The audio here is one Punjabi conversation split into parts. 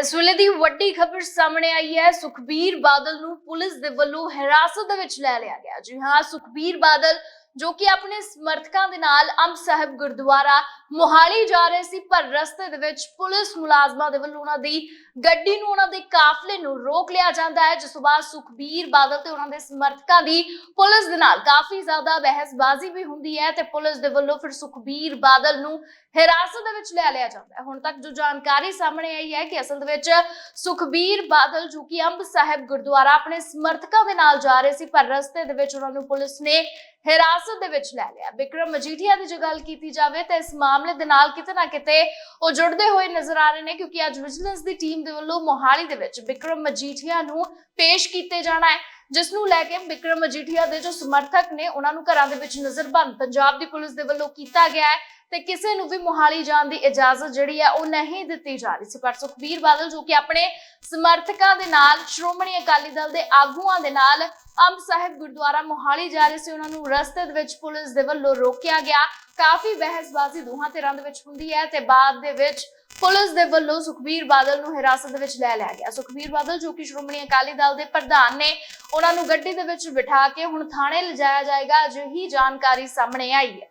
ਇਸ ਵੇਲੇ ਦੀ ਵੱਡੀ ਖਬਰ ਸਾਹਮਣੇ ਆਈ ਹੈ। ਸੁਖਬੀਰ ਬਾਦਲ ਨੂੰ ਪੁਲਿਸ ਦੇ ਵੱਲੋਂ ਹਿਰਾਸਤ ਦੇ ਵਿੱਚ ਲੈ ਲਿਆ ਗਿਆ। ਜੀ ਹਾਂ, ਸੁਖਬੀਰ ਬਾਦਲ ਜੋ ਕਿ ਆਪਣੇ ਸਮਰਥਕਾਂ ਦੇ ਨਾਲ ਅੰਬ ਸਾਹਿਬ ਗੁਰਦੁਆਰਾ ਮੋਹਾਲੀ ਜਾ ਰਹੇ ਸੀ, ਪਰ ਰਸਤੇ ਦੇ ਵਿੱਚ ਪੁਲਿਸ ਮੁਲਾਜ਼ਮਾਂ ਦੇ ਵੱਲੋਂ ਉਹਨਾਂ ਦੀ ਗੱਡੀ ਨੂੰ ਉਹਨਾਂ ਦੇ ਕਾਫਲੇ ਨੂੰ ਰੋਕ ਲਿਆ ਜਾਂਦਾ ਹੈ। ਜਿਸ ਤੋਂ ਬਾਅਦ ਸੁਖਬੀਰ ਬਾਦਲ ਤੇ ਉਹਨਾਂ ਦੇ ਸਮਰਥਕਾਂ ਦੀ ਪੁਲਿਸ ਦੇ ਨਾਲ ਕਾਫੀ ਜ਼ਿਆਦਾ ਬਹਿਸਬਾਜ਼ੀ ਵੀ ਹੁੰਦੀ ਹੈ ਤੇ ਪੁਲਿਸ ਦੇ ਵੱਲੋਂ ਫਿਰ ਸੁਖਬੀਰ ਬਾਦਲ ਨੂੰ ਹਿਰਾਸਤ ਦੇ ਵਿੱਚ ਲੈ ਲਿਆ ਜਾਂਦਾ ਹੈ। ਹੁਣ ਤੱਕ ਜੋ ਜਾਣਕਾਰੀ ਸਾਹਮਣੇ ਆਈ ਹੈ ਕਿ ਅਸਲ ਦੇ ਵਿੱਚ ਸੁਖਬੀਰ ਬਾਦਲ, ਜੋ ਕਿ ਅੰਬ ਸਾਹਿਬ ਗੁਰਦੁਆਰਾ, ਆਪਣੇ ਸਮਰਥਕਾਂ ਦੇ ਨਾਲ ਜਾ ਰਹੇ ਸੀ, ਪਰ ਰਸਤੇ ਦੇ ਵਿੱਚ ਉਹਨਾਂ ਨੂੰ ਪੁਲਿਸ ਨੇ ਹਿਰਾਸਤ ਦੇ ਵਿੱਚ ਲੈ ਲਿਆ। ਵਿਕਰਮ ਮਜੀਠੀਆ ਦੀ ਜੇ ਗੱਲ ਕੀਤੀ ਜਾਵੇ ਤਾਂ ਇਸ ਮਾਮਲੇ ਦੇ ਨਾਲ ਕਿਤੇ ਨਾ ਕਿਤੇ ਉਹ ਜੁੜਦੇ ਹੋਏ ਨਜ਼ਰ ਆ ਰਹੇ ਨੇ ਕਿਉਂਕਿ ਅੱਜ ਵਿਜੀਲੈਂਸ ਦੀ ਟੀਮ ਦੇ ਵੱਲੋਂ ਮੋਹਾਲੀ ਦੇ ਵਿੱਚ ਵਿਕਰਮ ਮਜੀਠੀਆ ਨੂੰ ਪੇਸ਼ ਕੀਤੇ ਜਾਣਾ ਹੈ। ਜਿਸ ਨੂੰ ਲੈ ਕੇ ਵਿਕਰਮ ਮਜੀਠੀਆ ਦੇ ਜੋ ਸਮਰਥਕ ਨੇ, ਉਹਨਾਂ ਨੂੰ ਘਰਾਂ ਦੇ ਵਿੱਚ ਨਜ਼ਰਬੰਦ ਪੰਜਾਬ ਦੀ ਪੁਲਿਸ ਦੇ ਵੱਲੋਂ ਕੀਤਾ ਗਿਆ ਹੈ ਤੇ ਕਿਸੇ ਨੂੰ ਵੀ ਮੋਹਾਲੀ ਜਾਣ ਦੀ ਇਜਾਜ਼ਤ ਜਿਹੜੀ ਹੈ ਉਹ ਨਹੀਂ ਦਿੱਤੀ ਜਾ ਰਹੀ ਸੀ। ਪਰ ਸੁਖਬੀਰ ਬਾਦਲ, ਜੋ ਕਿ ਆਪਣੇ ਸਮਰਥਕਾਂ ਦੇ ਨਾਲ, ਸ਼੍ਰੋਮਣੀ ਅਕਾਲੀ ਦਲ ਦੇ ਆਗੂਆਂ ਦੇ ਨਾਲ ਅੰਬ ਸਾਹਿਬ ਗੁਰਦੁਆਰਾ ਮੋਹਾਲੀ ਜਾ ਰਹੇ ਸੀ, ਉਹਨਾਂ ਨੂੰ ਰਸਤੇ ਦੇ ਵਿੱਚ ਪੁਲਿਸ ਦੇ ਵੱਲੋਂ ਰੋਕਿਆ ਗਿਆ। ਕਾਫੀ ਬਹਿਸਬਾਜ਼ੀ ਦੋਹਾਂ ਧਿਰਾਂ ਦੇ ਵਿੱਚ ਹੁੰਦੀ ਹੈ ਤੇ ਬਾਅਦ ਦੇ ਵਿੱਚ ਪੁਲਿਸ ਦੇ ਵੱਲੋਂ ਸੁਖਬੀਰ ਬਾਦਲ ਨੂੰ ਹਿਰਾਸਤ ਵਿੱਚ ਲੈ ਲਿਆ ਗਿਆ। ਸੁਖਬੀਰ ਬਾਦਲ ਜੋ ਕਿ ਸ਼੍ਰੋਮਣੀ ਅਕਾਲੀ ਦਲ ਦੇ ਪ੍ਰਧਾਨ ਨੇ ਉਹਨਾਂ ਨੂੰ ਗੱਡੀ ਦੇ ਵਿੱਚ ਬਿਠਾ ਕੇ ਹੁਣ ਥਾਣੇ ਲਿਜਾਇਆ ਜਾਏਗਾ। ਅਜਿਹੀ ਜਾਣਕਾਰੀ ਸਾਹਮਣੇ ਆਈ ਹੈ।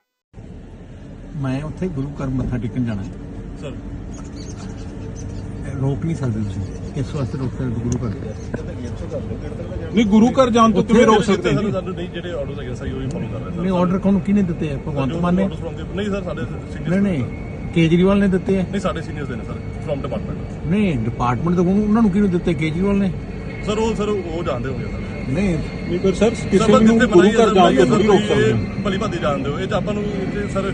ਮੈਂ ਉੱਥੇ ਗੁਰੂ ਘਰ ਮੱਥਾ ਟੇਕਣ ਜਾਣਾ ਹੈ। ਸਰ। ਰੋਕ ਨਹੀਂ ਸਕਦੇ ਤੁਸੀਂ। ਇਸ ਵਾਸਤੇ ਰੋਕ ਸਕਦੇ ਗੁਰੂ ਘਰ? ਨਹੀਂ ਗੁਰੂ ਘਰ ਜਾਣ ਤੋਂ ਕਿਵੇਂ ਰੋਕ ਸਕਦੇ ਸਰ ਜੀ ਸਾਨੂੰ ਨਹੀਂ ਜਿਹੜੇ ਆਰਡਰਸ ਹੈਗੇ ਸਹੀ ਉਹੀ ਫੋਲੋ ਕਰ ਰਹੇ ਨਹੀਂ ਆਰਡਰ ਕੋਣ ਕਿਹਨੇ ਦਿੱਤੇ ਆ? ਭਗਵੰਤ ਮਾਨ ਨੇ? ਨਹੀਂ ਸਰ ਸਾਡੇ ਨਹੀਂ ਨਹੀਂ। ਕੇਜਰੀਵਾਲ ਨੇ ਦਿੱਤੇ ਆ? ਨਹੀਂ ਸਾਡੇ ਸੀਨੀਅਰਸ ਦੇ ਨੇ ਸਰ ਫਰਮ ਡਿਪਾਰਟਮੈਂਟ ਨਹੀਂ ਡਿਪਾਰਟਮੈਂਟ ਤੋਂ ਉਹਨਾਂ ਨੂੰ ਕਿਹਨੂੰ ਦਿੱਤੇ? ਕੇਜਰੀਵਾਲ ਨੇ? ਸਰ ਉਹ ਸਰ ਉਹ ਜਾਣਦੇ ਹੋਗੇ ਸਰ। ਨਹੀਂ। ਨਹੀਂ ਪਰ ਸਰ ਕਿਸੇ ਨੂੰ ਗੁਰੂ ਘਰ ਜਾਣ ਤੋਂ ਨਹੀਂ ਰੋਕ ਸਕਦੇ। ਭਲੀ ਭਾਦੀ ਜਾਣਦੇ ਹੋ। ਇਹ ਤਾਂ ਆਪਾਂ ਨੂੰ ਸਰ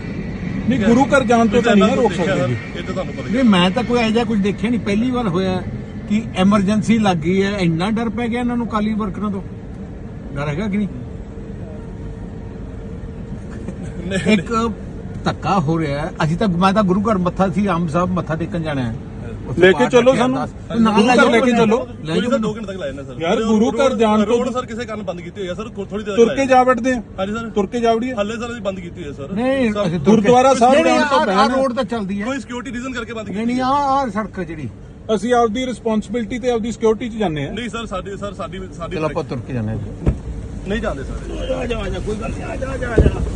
ਨਹੀਂ ਗੁਰੂ ਘਰ ਜਾਣ ਤੋਂ ਤਾਂ ਨਹੀਂ ਰੋਕ ਸਕਦੇ। ਜੀ ਇਹ ਤਾਂ ਤੁਹਾਨੂੰ ਪਤਾ ਹੀ ਨਹੀਂ ਮੈਂ ਤਾਂ ਕੋਈ ਐਜਾ ਕੁਝ ਦੇਖਿਆ ਨਹੀਂ। ਪਹਿਲੀ ਵਾਰ ਹੋਇਆ ਕਿ ਐਮਰਜੈਂਸੀ ਲੱਗ ਗਈ ਹੈ। ਇੰਨਾ ਡਰ ਪੈ ਗਿਆ ਇਹਨਾਂ ਨੂੰ ਕਾਲੀ ਵਰਕਰਾਂ ਤੋਂ? ਡਰ ਹੈਗਾ ਕਿ ਨਹੀਂ ਇੱਕ ਧੱਕਾ ਹੋ ਰਿਹਾ ਹੈ। ਅਸੀਂ ਤਾਂ ਮੈਂ ਤਾਂ ਗੁਰੂ ਘਰ ਮੱਥਾ ਸੀ ਆਮ ਸਾਹਿਬ ਮੱਥਾ ਟੇਕਣ ਜਾਣਾ ਹੈ। ਲੈ ਕੇ ਚੱਲੋ ਸਾਨੂੰ। ਗੁਰੂ ਘਰ ਲੈ ਕੇ ਚੱਲੋ। ਲੈ ਕੋਈ ਜਾਓ। 2 ਘੰਟੇ ਤੱਕ ਲਾਏ ਨੇ ਸਰ। ਯਾਰ, ਗੁਰੂ ਘਰ ਜਾਣ ਤੋਂ- ਰੋਡ ਸਰ ਕਿਸੇ ਕਾਰਨ ਬੰਦ ਕੀਤੀ ਹੋਈ ਹੈ ਸਰ? ਥੋੜੀ ਦੇਰ ਤੁਰ ਕੇ ਜਾ ਵੜਦੇ ਆ। ਹਾਂਜੀ ਸਰ। ਤੁਰ ਕੇ ਜਾ ਵੜੀਏ। ਹੱਲੇ ਸਰ ਅਸੀਂ ਬੰਦ ਕੀਤੀ ਹੋਈ ਹੈ ਸਰ। ਨਹੀਂ ਗੁਰਦੁਆਰਾ ਸਾਹਿਬ ਨਹੀਂ, ਨਹੀਂ, ਜਾਣ ਤੋਂ ਪਹਿਲਾਂ ਰੋਡ ਤਾਂ ਚੱਲਦੀ ਹੈ। ਕੋਈ ਸਿਕਿਉਰਿਟੀ ਰੀਜ਼ਨ ਕਰਕੇ ਬੰਦ ਨਹੀਂ ਕੀਤੀ ਨਹੀਂ ਆਹ ਆਹ ਸੜਕ ਜਿਹੜੀ। ਅਸੀਂ ਆਪਦੀ ਰਿਸਪੌਂਸਿਬਿਲਟੀ ਤੇ ਆਪਦੀ ਸਿਕਿਉਰਿਟੀ 'ਚ ਜਾਂਦੇ ਆ ਨਹੀਂ ਸਰ ਸਾਡੀ ਸਰ ਸਾਡੀ ਸਾਡੀ ਚਲੋ ਆਪਾਂ ਤੁਰ ਕੇ ਜਾਣਾ ਹੈ। ਨਹੀਂ ਜਾਂਦੇ ਸਰ। ਆ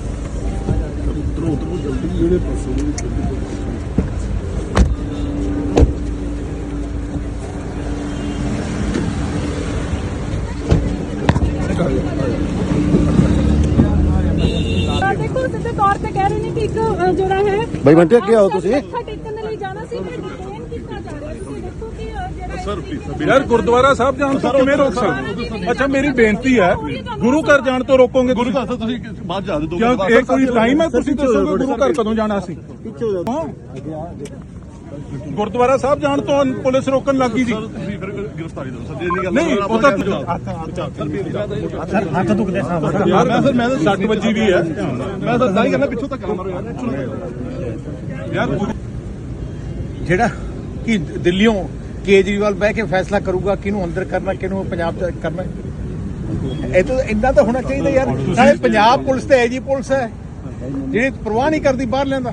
ਦੇਖੋ ਸਿੱਧੇ ਤੌਰ ਤੇ ਕਹਿ ਰਹੇ ਨੇ ਕਿ ਇੱਕ ਅ, ਜਿਹੜਾ ਹੈ ਬਈ ਬੰਟੇ, ਅੱਗੇ ਆਓ ਤੁਸੀਂ। ਮੱਥਾ ਟੇਕਣ ਦੇ ਲਈ ਜਾਣਾ ਸੀ ਫਿਰ ਡਿਟੇਨ ਕੀਤਾ ਜਾ ਰਿਹਾ ਤੁਸੀਂ ਦੇਖੋ ਕਿ ਅ, ਜਿਹੜਾ ਸਰ ਪਲੀਜ਼ ਯਾਰ ਗੁਰਦੁਆਰਾ ਸਾਹਿਬ ਜਾਣ ਤੋਂ ਕਿਵੇਂ ਰੋਕ ਸਕਦੇ ਅੱਛਾ ਮੇਰੀ ਬੇਨਤੀ ਹੈ ਗੁਰੂ ਘਰ ਜਾਣ ਤੋਂ ਰੋਕੋਗੇ ਗੁਰੂ ਘਰ ਤੋਂ ਤੁਸੀਂ ਬਾਅਦ ਜਾ ਦੇ ਦੋ ਕਿਉਂ? ਇਹ ਕੋਈ ਟਾਈਮ ਹੈ ਤੁਸੀਂ ਦੱਸੋਗੇ ਗੁਰੂ ਘਰ ਕਦੋਂ ਜਾਣਾ ਸੀ। ਗੁਰਦੁਆਰਾ ਸਾਹਿਬ ਜਾਣ ਤੋਂ ਪੁਲਿਸ ਰੋਕਣ ਲੱਗੀ ਸੀ ਤੁਸੀਂ ਫਿਰ ਗ੍ਰਿਫਤਾਰੀ ਦਿਓ। ਸਰ ਜੇ ਨਹੀਂ ਗੱਲ ਨਹੀਂ ਉਹ ਤਾਂ ਯਾਰ ਮੈਂ ਸਰ ਮੈਂ ਤਾਂ 60 ਵਜੇ ਵੀ ਹੈ। ਮੈਂ ਤਾਂ ਤਾਂ ਹੀ ਕਹਿੰਦਾ ਪਿੱਛੋਂ ਤੱਕ ਮਾਰੋ ਯਾਰ। ਯਾਰ ਜਿਹੜਾ ਕਿ ਦਿੱਲੀੋਂ ਕੇਜਰੀਵਾਲ ਬਹਿ ਕੇ ਫੈਸਲਾ ਕਰੂਗਾ ਕਿਹਨੂੰ ਅੰਦਰ ਕਰਨਾ ਕਿਹਨੂੰ ਪੰਜਾਬ ਚ ਕਰਨਾ। ਇਹ ਤਾਂ ਇੰਨਾ ਤਾਂ ਹੋਣਾ ਚਾਹੀਦਾ ਯਾਰ। ਸਾਰੇ ਪੰਜਾਬ ਪੁਲਿਸ ਤੇ ਐਜੀ ਪੁਲਿਸ ਹੈ। ਜਿਹੜੀ ਪਰਵਾਹ ਨਹੀਂ ਕਰਦੀ ਬਾਹਰ ਲੈਂਦਾ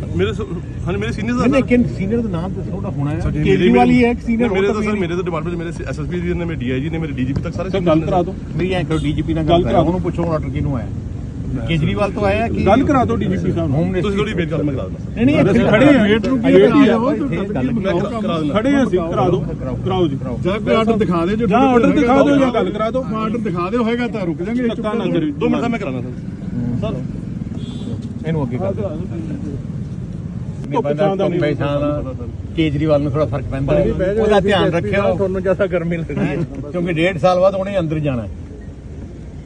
ਮੇਰੇ ਸ- ਹਾਂਜੀ ਮੇਰੇ ਸੀਨੀਅਰਸ ਨਹੀਂ ਨੇ ਨਹੀਂ ਕਿਨ ਸੀਨੀਅਰ ਦਾ ਨਾਮ ਦੱਸੋ ਉਹਦਾ ਹੋਣਾ ਹੈ। ਕੇਜਰੀਵਾਲ ਹੀ ਹੈ ਸੀਨੀਅਰ ਮੇਰੇ ਤਾਂ ਸਰ ਮੇਰੇ ਤਾਂ ਡਿਪਾਰਟਮੈਂਟ ਮੇਰੇ ਐਸਐਸਪੀ ਜੀ ਨੇ ਮੇਰੇ ਡੀਆਈਜੀ ਨੇ ਮੇਰੇ ਡੀਜੀਪੀ ਤੱਕ ਸਾਰੇ ਸਰ ਗੱਲ ਕਰਾ ਦਿਓ। ਮੇਰੀ ਐਂ ਕਰੋ ਡੀਜੀਪੀ ਨਾਲ ਗੱਲ ਗੱਲ ਕਰਾ ਕਰਾਓ ਉਹਨੂੰ ਪੁੱਛੋ ਆਰਡਰ ਕਿਹਨੂੰ ਆਇਆ। ਕੇਜਰੀਵਾਲ ਤੋਂ ਆਇਆ ਕਿ ਗੱਲ ਕਰਾ ਦਿਓ ਡੀਜੀਪੀ ਸਾਹਿਬ ਨੂੰ। ਹੋਮ ਤੁਸੀਂ ਥੋੜੀ ਵੇਟ ਕਰੋ ਮੈਂ ਕਰਾ ਦਿੰਦਾ। ਨਹੀਂ ਨਹੀਂ ਅਸੀਂ ਖੜੇ ਹਾਂ ਵੇਟ ਨੂੰ ਕੀ ਮੈਂ ਕਰਾ ਕਰਾ ਦਿੰਦਾ। ਖੜੇ ਹਾਂ ਅਸੀਂ ਕਰਾ ਦਿਓ। ਕਰਾਓ ਜੀ। ਜਾਂ ਕੋਈ ਆਰਡਰ ਦਿਖਾ ਦੇ ਜੋ ਜਾਂ ਆਰਡਰ ਦਿਖਾ ਦਿਓ ਜਾਂ ਗੱਲ ਕਰਾ ਦਿਓ। ਆਰਡਰ ਦਿਖਾ ਦਿਓ ਹੋਏਗਾ ਤਾਂ ਰੁਕ ਜਾਾਂਗੇ ਧੱਕਾ ਨਾ ਕਰਿਓ ਦੋ ਮਿੰਟ ਦਾ ਮੈਂ ਕਰਾਣਾ ਸਰ। ਇਹਨੂੰ ਅੱਗੇ ਕਰ ਧੁੱਪ ਛਾਂ ਦਾ ਨਹੀਂ ਪਛਾਣ ਕੇਜਰੀਵਾਲ ਨੂੰ ਥੋੜਾ ਫ਼ਰਕ ਪੈਂਦਾ। ਹੈ। ਉਹਦਾ ਧਿਆਨ ਰੱਖਿਓ। ਤੁਹਾਨੂੰ ਜ਼ਿਆਦਾ ਗਰਮੀ ਲੱਗਦੀ ਕਿਉਂਕਿ ਡੇਢ ਸਾਲ ਬਾਅਦ ਉਹਨੇ ਅੰਦਰ ਜਾਣਾ ਹੈ।